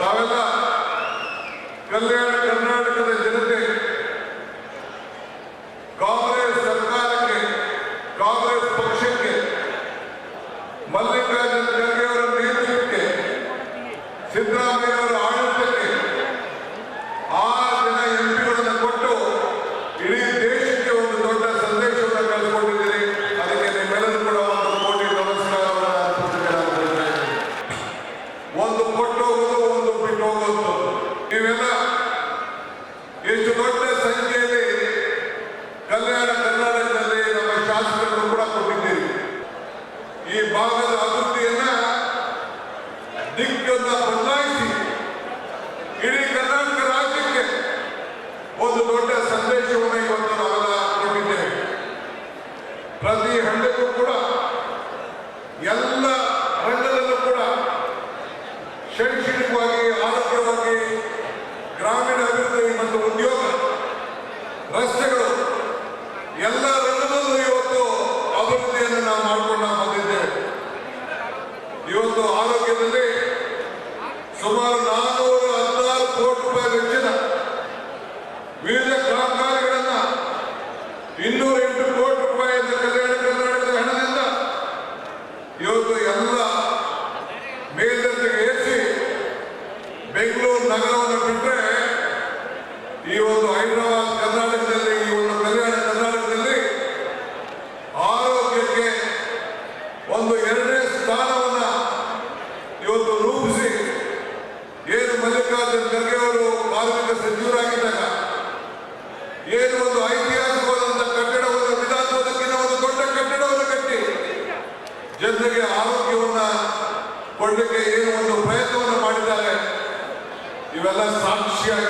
ತಾವೆಲ್ಲ ಕಲ್ಯಾಣ ಕರ್ನಾಟಕದ ಜನತೆ ಕಾಂಗ್ರೆಸ್ ಸರ್ಕಾರಕ್ಕೆ ಕಾಂಗ್ರೆಸ್ ಪಕ್ಷಕ್ಕೆ ಮಲ್ಲಿಕಾರ್ಜುನ ಖರ್ಗೆ ಅವರ ನೇತೃತ್ವಕ್ಕೆ ಸಿದ್ದರಾಮಯ್ಯ ಅವರ ದೊಡ್ಡ ಸಂದೇಶವನ್ನು ಇವತ್ತು ನಾವೆಲ್ಲ ಕೊಟ್ಟಿದ್ದೇವೆ. ಪ್ರತಿ ಹಳ್ಳಿಗೂ ಕೂಡ ಎಲ್ಲ ರಂಗದಲ್ಲೂ ಕೂಡ ಶೈಕ್ಷಣಿಕವಾಗಿ ಆರೋಗ್ಯವಾಗಿ ಗ್ರಾಮೀಣ ಅಭಿವೃದ್ಧಿ ಮತ್ತು ಉದ್ಯೋಗ, ರಸ್ತೆಗಳು, ಎಲ್ಲ ರಂಗದಲ್ಲೂ ಇವತ್ತು ಅಭಿವೃದ್ಧಿಯನ್ನು ನಾವು ಮಾಡಿಕೊಂಡು ಬಂದಿದ್ದೇವೆ. ಇವತ್ತು ಆರೋಗ್ಯದಲ್ಲಿ ಸುಮಾರು ನಾನೂರ ಇನ್ನೂರ ಎಂಟು ಕೋಟಿ ರೂಪಾಯಿಯಿಂದ ಕಲ್ಯಾಣ ಕರ್ನಾಟಕದ ಹಣದಿಂದ ಇವತ್ತು ಎಲ್ಲ ಮೇಲ್ದರ್ಜೆಗೆ ಏರಿಸಿ ಬೆಂಗಳೂರು ನಗರವನ್ನು ಬಿಟ್ಟರೆ ಈ ಒಂದು ಹೈದರಾಬಾದ್ ಕರ್ನಾಟಕದಲ್ಲಿ, ಈ ಒಂದು ಕಲ್ಯಾಣ ಕರ್ನಾಟಕದಲ್ಲಿ ಆರೋಗ್ಯಕ್ಕೆ ಒಂದು ಎರಡನೇ ಸ್ಥಾನವನ್ನು ಇವತ್ತು ರೂಪಿಸಿ ಏನು ಮಲ್ಲಿಕಾರ್ಜುನ್ ಖರ್ಗೆ ಅವರು ಕಾರ್ಮಿಕ ಸಚಿವರಾಗಿದ್ದಾಗ ಏನು ಒಂದು ಜನರಿಗೆ ಆರೋಗ್ಯವನ್ನ ಕೊಡಲಿಕ್ಕೆ ಏನು ಒಂದು ಪ್ರಯತ್ನವನ್ನು ಮಾಡಿದ್ದಾರೆ. ಇವೆಲ್ಲ ಸಾಕ್ಷಿಯಾಗಿ